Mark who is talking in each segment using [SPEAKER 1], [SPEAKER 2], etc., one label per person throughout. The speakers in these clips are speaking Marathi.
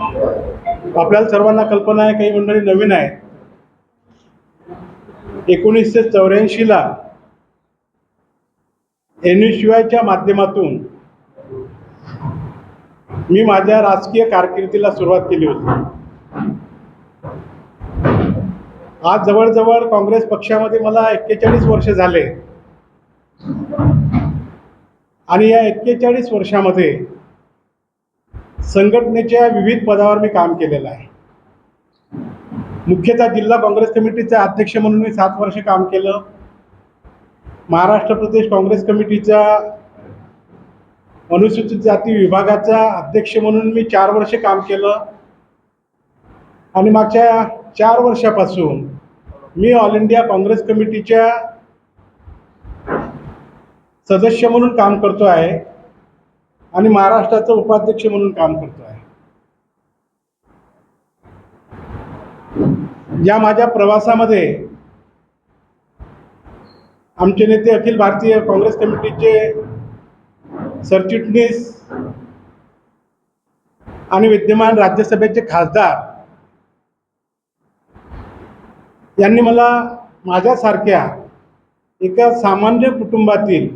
[SPEAKER 1] आपल्याला सर्वांना कल्पना आहे काही मंडळी नवीन आहे एकोणीसशे चौऱ्याऐंशीला एन च्या माध्यमातून मी माझ्या राजकीय कारकिर्दीला सुरुवात केली होती. आज जवळजवळ काँग्रेस पक्षामध्ये मला एक्केचाळीस वर्ष झाले. आणि या एक्केचाळीस वर्षामध्ये संघटनेच्या विविध पदावर मी काम केलेलं आहे. मुख्यतः जिल्हा काँग्रेस कमिटीचा अध्यक्ष म्हणून मी सात वर्ष काम केलं. महाराष्ट्र प्रदेश काँग्रेस कमिटीचा अनुसूचित जाती विभागाचा अध्यक्ष म्हणून मी चार वर्ष काम केलं. आणि मागच्या चार वर्षापासून मी ऑल इंडिया काँग्रेस कमिटीच्या सदस्य म्हणून काम करतो आहे. आणि महाराष्ट्राचा उपाध्यक्ष म्हणून काम करतो आहे. या माझ्या प्रवासामध्ये आमचे नेते अखिल भारतीय काँग्रेस कमिटीचे सरचिटणीस आणि विद्यमान राज्यसभेचे खासदार यांनी मला माझ्यासारख्या एका सामान्य कुटुंबातील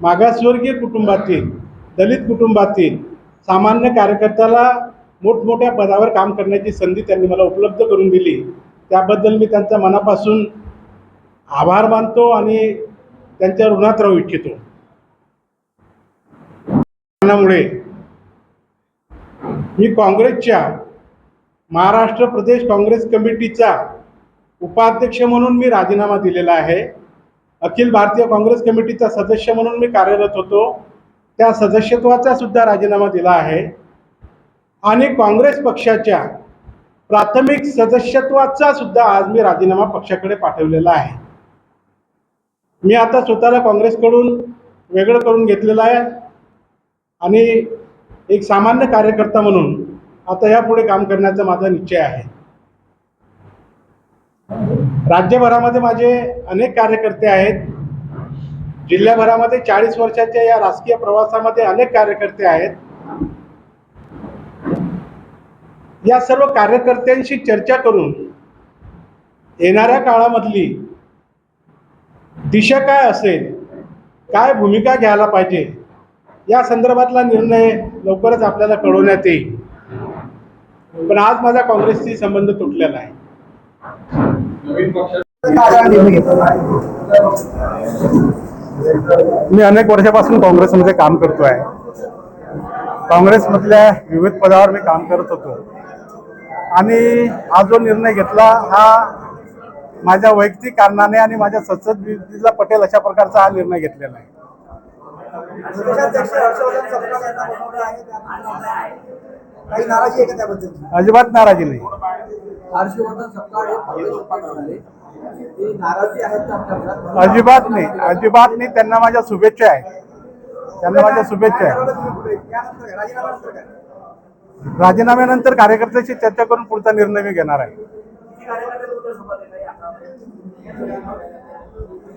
[SPEAKER 1] मागासवर्गीय कुटुंबातील दलित कुटुंबातील सामान्य कार्यकर्त्याला मोठमोठ्या पदावर काम करण्याची संधी त्यांनी मला उपलब्ध करून दिली. त्याबद्दल मी त्यांचा मनापासून आभार मानतो आणि त्यांच्या ऋणात राहू इच्छितो. कारणामुळे मी काँग्रेसच्या महाराष्ट्र प्रदेश काँग्रेस कमिटीचा उपाध्यक्ष म्हणून मी राजीनामा दिलेला आहे. अखिल भारतीय काँग्रेस कमिटीचा सदस्य म्हणून मी कार्यरत होतो. त्या सदस्यत्वाचा सुद्धा राजीनामा दिला आहे. आणि काँग्रेस पक्षाच्या प्राथमिक सदस्यत्वाचा सुद्धा आज मी राजीनामा पक्षाकडे पाठवलेला आहे. मी आता स्वतःला काँग्रेसकडून वेगळं करून घेतलेलं आहे. आणि एक सामान्य कार्यकर्ता म्हणून आता यापुढे काम करण्याचा माझा निश्चय आहे. राज्यभरामध्ये माझे अनेक कार्यकर्ते आहेत. जिल्ह्याभरामध्ये चाळीस वर्षाच्या या राजकीय प्रवासामध्ये अनेक कार्यकर्ते आहेत. या सर्व कार्यकर्त्यांशी चर्चा करून येणाऱ्या काळामधली दिशा काय असेल काय भूमिका घ्यायला पाहिजे या संदर्भातला निर्णय लवकरच आपल्याला कळवण्यात येईल. पण आज माझा काँग्रेसशी संबंध तुटलेला आहे. मी अनेक वर्षापासून काँग्रेसमध्ये काम करतो आहे काँग्रेसमधल्या विविध पदावर मी काम करत होतो. आणि हा जो निर्णय घेतला हा माझ्या वैयक्तिक कारणाने आणि माझ्या सदस्यला पटेल अशा प्रकारचा हा निर्णय घेतलेला आहे. अजिबात नाराजी नाही.
[SPEAKER 2] हर्षवर्धन सपकाळ हे झाले ते नाराजी आहेत का
[SPEAKER 1] अजिबात नाही. अजिबात नाही. त्यांना माझ्या शुभेच्छा आहेत त्यांना माझ्या शुभेच्छा आहेत
[SPEAKER 2] राजीनाम्यानंतर
[SPEAKER 1] कार्यकर्त्याशी चर्चा करून पुढचा निर्णय मी घेणार आहे.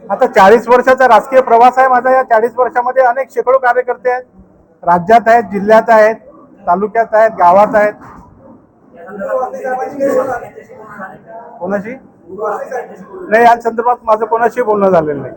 [SPEAKER 2] आता
[SPEAKER 1] चाळीस वर्षाचा राजकीय प्रवास आहे माझा. या चाळीस वर्षामध्ये अनेक शेकडो कार्यकर्ते आहेत. राज्यात आहेत जिल्ह्यात आहेत तालुक्यात आहेत गावात आहेत
[SPEAKER 2] वासनिक साहेबांची काही बोलणं झाली?
[SPEAKER 1] कोणाशी? नाही या संदर्भात माझं कोणाशी बोलणं झालेलं नाही.